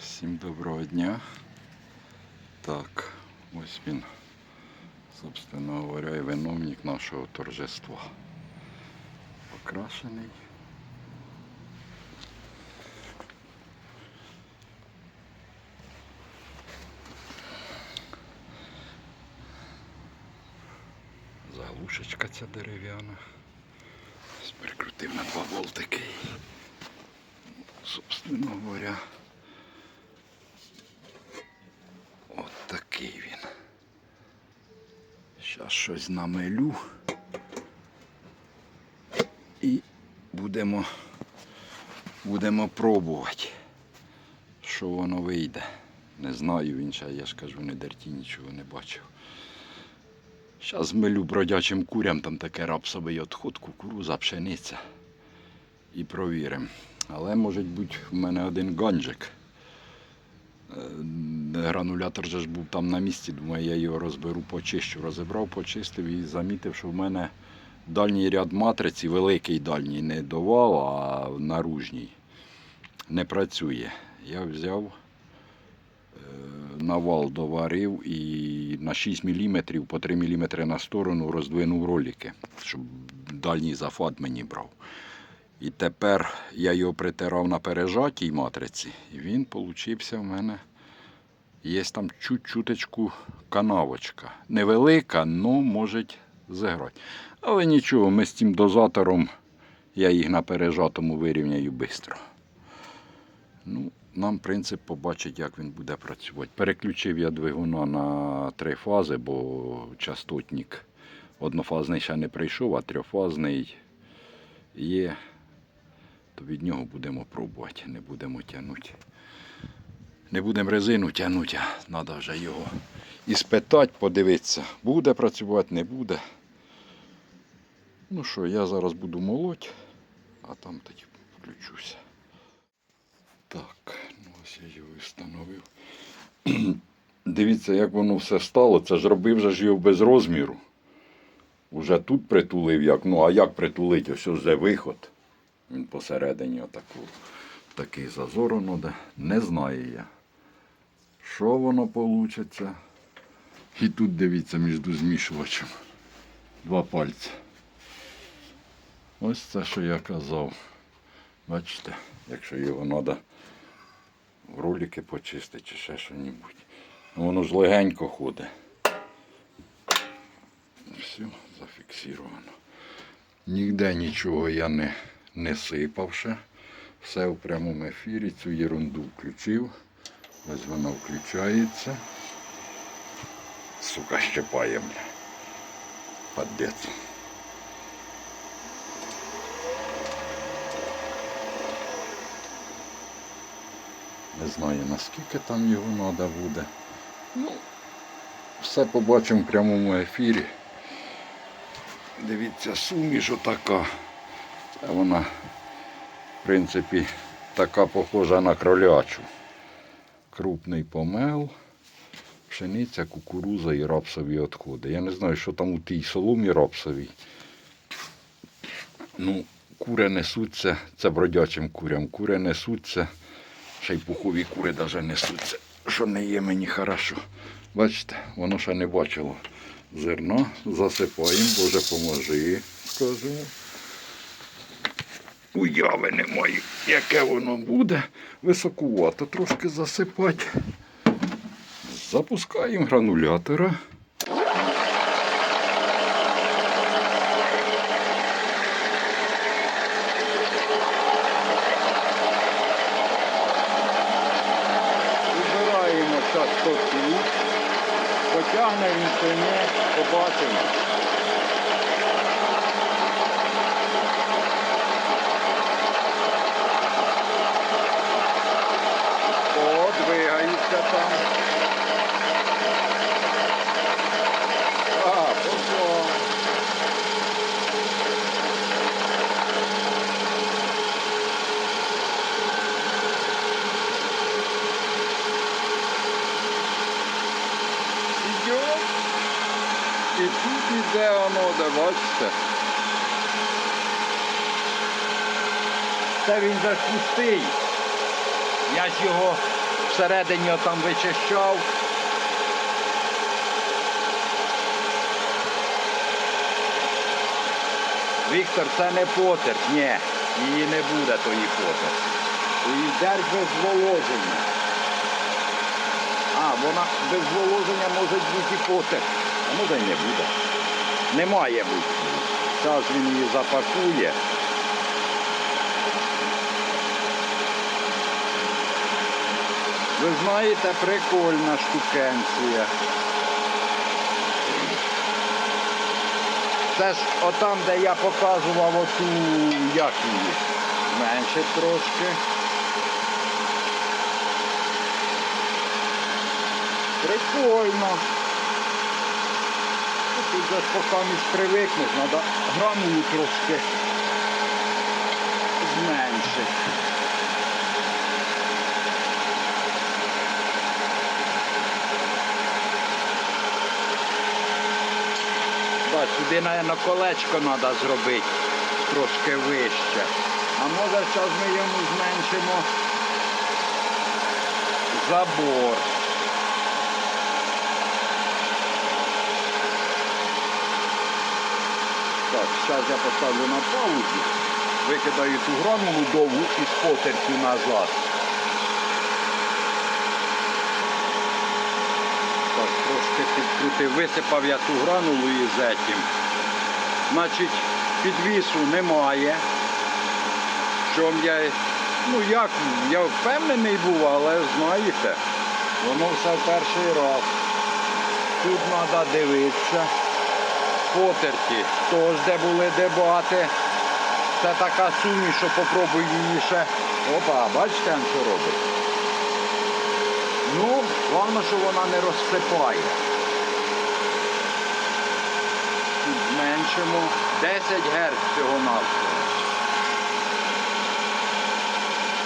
Всім доброго дня. Так, ось він, собственно говоря, і виновник нашого торжества. Покрашений. Заглушечка ця дерев'яна. Прикрутив на два болтики. Собственно говоря. От такий він. Зараз щось намелю. І будемо, будемо пробувати, що воно вийде. Не знаю, ще, я ж кажу, не дерті, нічого не бачив. Зараз милю бродячим курям, там таке рапсовий відход, кукуруза, пшениця. І провіримо. Але може бути в мене один ганджик. Гранулятор же ж був там на місці, думаю, я його розберу, почищу. Розібрав, почистив і замітив, що в мене дальній ряд матриці, великий дальній, не до а наружній, не працює. Я взяв, е, на вал доварив і на 6 мм по 3 мм на сторону роздвинув ролики, щоб дальній зафат мені брав. І тепер я його притирав на пережатій матриці, і він получився в мене. Є там чуть-чуточку канавочка. Невелика, але може зіграти. Але нічого, ми з цим дозатором, я їх на пережатому вирівняю швидко. Ну, нам принцип побачить, як він буде працювати. Переключив я двигуна на три фази, бо частотник однофазний ще не прийшов, а трьохфазний є то від нього будемо пробувати, не будемо тягнути. Не будемо резину тягнути, а треба вже його і спитати, подивитися, буде працювати, не буде. Ну що, я зараз буду молоть, а там тоді включуся. Так, ну ось я його встановив. Дивіться, як воно все стало. Це ж робив же ж його без розміру. Уже тут притулив як. Ну а як притулити? Ось вже виход. Він посередині отаку, такий зазор воно де. Не знаю я. Що воно вийде. І тут дивіться між змішувачем. Два пальці. Ось це, що я казав. Бачите, якщо його треба в ролики почистити чи ще щось. Ну, воно ж легенько ходить. Все, зафіксировано. Ніде нічого я не не сипав ще. Все в прямому ефірі. Цю ерунду включив. Ось вона включається. Сука, щепає мене. Падець. Не знаю наскільки там його треба буде. Ну, все побачимо в прямому ефірі. Дивіться, суміш отака. Та вона, в принципі, така похожа на кролячу. Крупний помел, пшениця, кукуруза і рапсові відходи. Я не знаю, що там у тій соломі рапсовій. Ну, кури несуться, це бродячим курям, кури несуться, ще й пухові кури навіть несуться, що не є мені хорошо. Бачите, воно ще не бачило зерна, засипаємо, Боже поможи, скажемо уяви не маю, яке воно буде. Високувато трошки засипати. Запускаємо гранулятора. Вибираємо частоту, потягне він чи ні, побачимо. О, там. А, пошло. Идет. І тут іде воно, де бачите. Це він же пустий. Я ж його всередині там вичищав. Віктор, це не потер. Ні, її не буде тої потер. Її держ без зволоження. А, вона без зволоження може бути і потер. А може й не буде. Не має бути. Зараз він її запакує. Ви знаєте, прикольна штукенція. Це ж отам, де я показував оту як її. Менше трошки. Прикольно. Тут же поки між привикнеш, треба гранулу трошки зменшити. Так, сюди, мабуть, колечко треба зробити трошки вище. А може зараз ми йому зменшимо забор. Так, зараз я поставлю на паузу, викидаю ту гранулу довгу із потертю назад. Так, трошки висипав я ту гранулу із етім. Значить, підвісу немає. Чом я, ну як, я впевнений був, але знаєте, воно все перший раз. Тут треба дивитися. Потерті, теж де були дебати. Це така суміш, що попробуй її ще. Опа, бачите, що робить? Ну, головне, що вона не розсипає. Зменшимо 10 Гц всього навсього.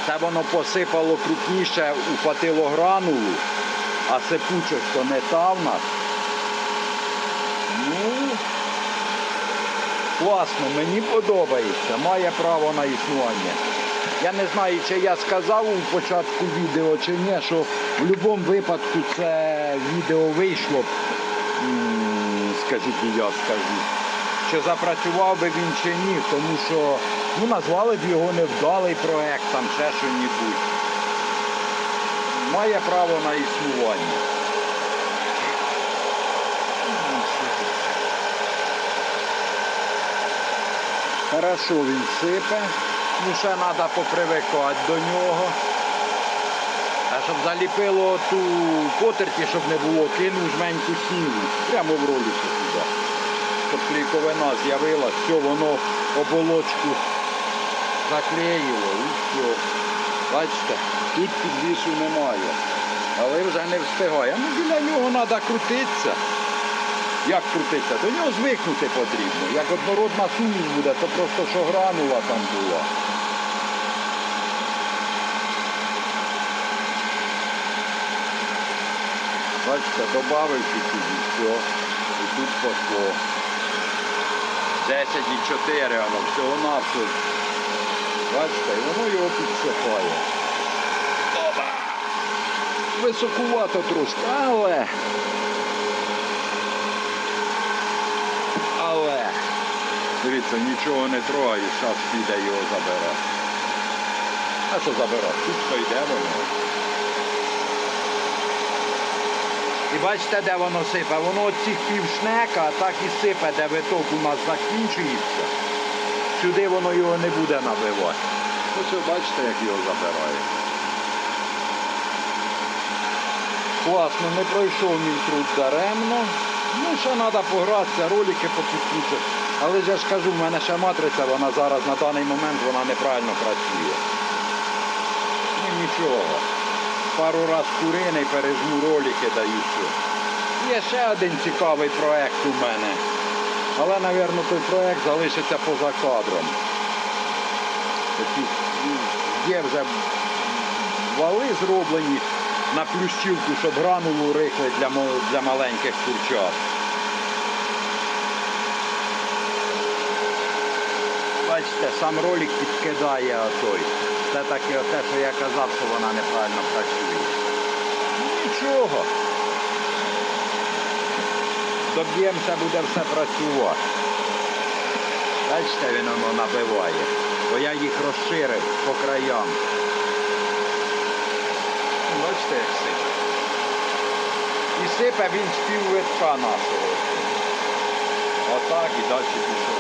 Це воно посипало крупніше, ухватило гранулу, а сипучок то не та в нас. Ну, класно, мені подобається, має право на існування. Я не знаю, чи я сказав у початку відео чи ні, що в будь-якому випадку це відео вийшло, скажіть, і я скажу. Чи запрацював би він чи ні, тому що ну, назвали б його невдалий проект, там ще що-небудь. Має право на існування. Хорошо він сипе. Ну ще треба попривикати до нього. А щоб заліпило ту потерті, щоб не було, кинув жменьку снігу. Прямо в ролику туди. Щоб клейковина з'явилась, все, воно оболочку заклеїло і все. Бачите, тут підвісу немає. Але вже не встигає. Ну біля нього треба крутитися. Як крутитися? До нього звикнути потрібно. Як однородна суміш буде, то просто що гранула там була. Бачите, додавив чуть-чуть все. І тут пошло. 10,4 воно всього навсього. Бачите, і воно його підсипає. Опа! Високувато трошки, але. Але. Дивіться, нічого не трогаю, зараз піде його забере. А що забере? Тут то йде воно. І бачите, де воно сипе? Воно от цих півшнека так і сипе, де виток у нас закінчується. Сюди воно його не буде набивати. Ось ви бачите, як його забирає. Класно, не пройшов мій труд даремно. Ну, ще треба погратися, ролики попідключити. Але ж я ж кажу, в мене ще матриця, вона зараз на даний момент вона неправильно працює. Ну нічого. Пару раз куриний пережму ролики даю. Є ще один цікавий проект у мене. Але, мабуть, той проект залишиться поза кадром. Такі, ну, є вже вали зроблені на плющівку, щоб гранулу рихли для, для маленьких курчат. Бачите, сам ролик підкидає отой. Це таке те, що я казав, що вона неправильно працює. нічого. Доб'ємося, буде все працювати. Бачите, він воно набиває. Бо я їх розширив по краям. Бачите, як сипе. І сипе він з піввитка нашого. Отак і далі пішов.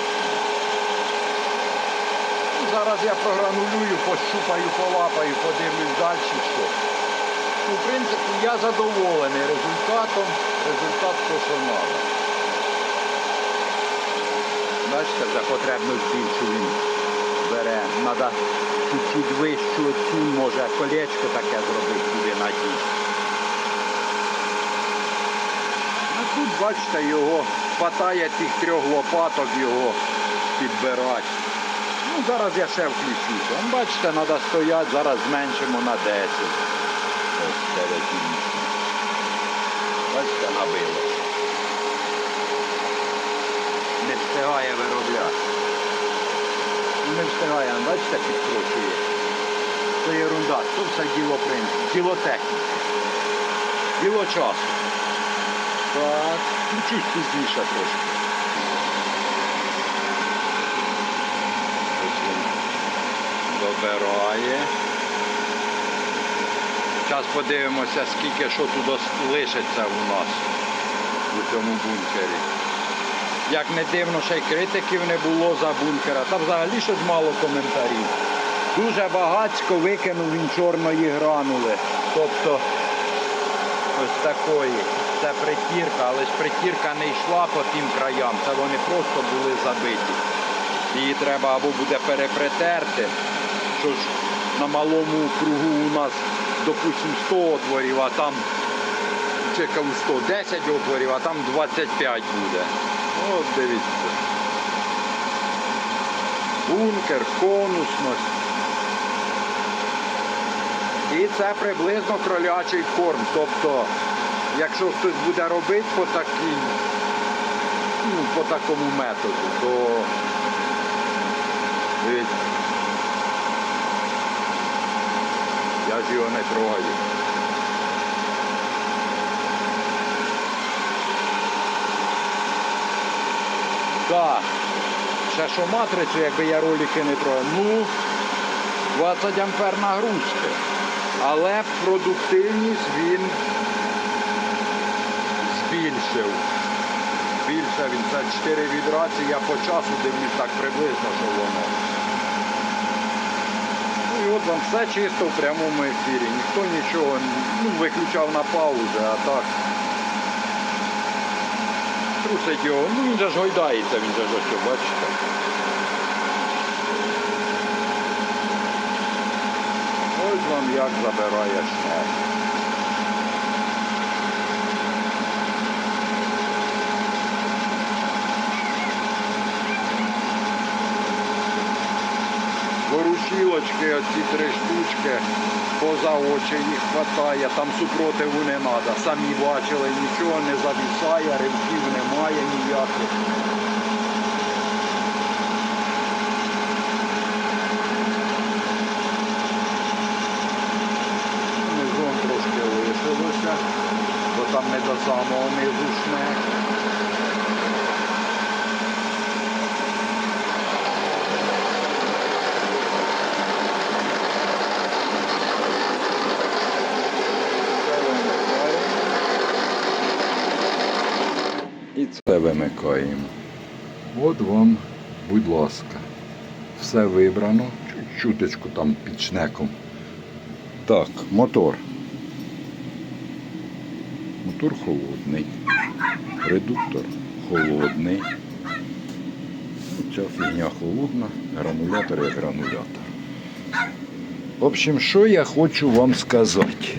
Зараз я програнулюю, пощупаю, полапаю, подивлюсь далі що. Ну, в принципі, я задоволений результатом. Результат то. Бачите, за потребність більшу він бере. Треба чуть-чуть вищу цю, може, колечко таке зробити туди надіти. Ну тут, бачите, його хватає тих трьох лопаток його підбирати. Ну, зараз я ще включуся. Бачите, треба стояти, зараз зменшимо на 10. Ось 9 Бачите, набило. Не встигає виробляти. Ну, Не встигає, бачите, підкручує. Це ерунда, то все діло принципу, діло техніки. Діло часу. Так, чуть пізніше трошки. Ось він добирає. Зараз подивимося, скільки що тут лишиться у нас у цьому бункері. Як не дивно, ще й критиків не було за бункера. Та взагалі щось мало коментарів. Дуже багацько викинув він чорної гранули. Тобто ось такої. Це притірка, але ж притірка не йшла по тим краям, це вони просто були забиті. Її треба або буде перепретерти, що ж на малому кругу у нас, допустимо, 100 отворів, а там чи кажу, 110 отворів, а там 25 буде. От дивіться. Бункер, конусність. І це приблизно кролячий корм. Тобто, якщо хтось буде робити по такій, ну, по такому методу, то дивіться. Я ж його не трогаю. Так. Ще що матрицю, якби я ролики не трогав. Ну, 20 ампер нагрузки. Але продуктивність він збільшив. Збільшив він це 4 відраці, я по часу дивлюсь так приблизно, що воно. От вам все чисто в прямому ефірі. Ніхто нічого ну, виключав на паузу, а так. Трусить його. Ну він же ж гойдається, він же ж ось, бачите. Ось вам як забирає шнек. Ворушілочки, оці три штучки, поза очі їх хватає, там супротиву не треба. Самі бачили, нічого не завісає, ривків немає ніяких. Низом трошки лишилося, бо там не до самого низу шнек. І це вимикаємо. От вам, будь ласка, все вибрано. Чуточку там під шнеком. Так, мотор. Мотор холодний. Редуктор холодний. Ця фігня холодна, гранулятор як гранулятор. В общем, що я хочу вам сказати.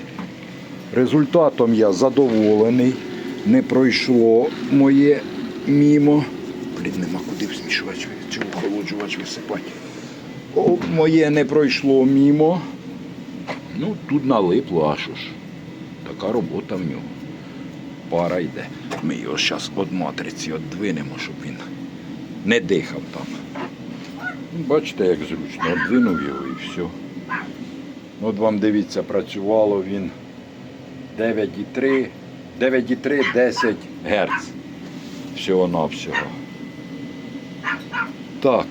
Результатом я задоволений. Не пройшло моє мімо. Блін, нема куди змішувач чи охолоджувач висипати. О, моє не пройшло мімо. Ну, тут налипло, а що ж. Така робота в нього. Пара йде. Ми його зараз від матриці віддвинемо, щоб він не дихав там. Бачите, як зручно. Одвинув його і все. От вам дивіться, працювало він 9,3, 9,3 10 Гц. Всього-навсього. Так,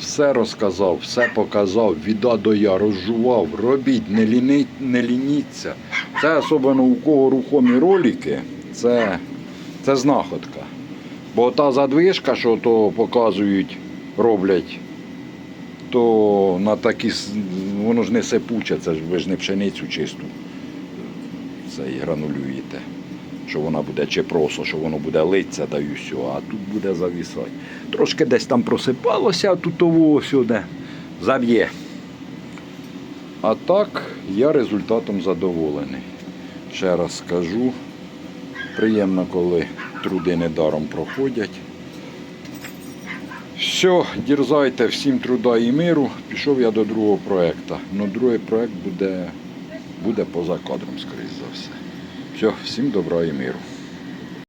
все розказав, все показав, віда до я розжував, робіть, не, ліни, не лініться. Це особливо у кого рухомі ролики, це, це знаходка. Бо та задвижка, що то показують, роблять, то на такі, воно ж не сипуче, це ж ви ж не пшеницю чисту це і гранулюєте. Що вона буде чи просо, що воно буде литься, да і все, а тут буде завісати. Трошки десь там просипалося, а тут того сюди заб'є. А так, я результатом задоволений. Ще раз скажу, приємно, коли труди недаром проходять. Все, дірзайте, всім труда і миру. Пішов я до другого проєкту. Ну, другий проєкт буде, буде поза кадром, скоріш за все. Все, всім добра і миру.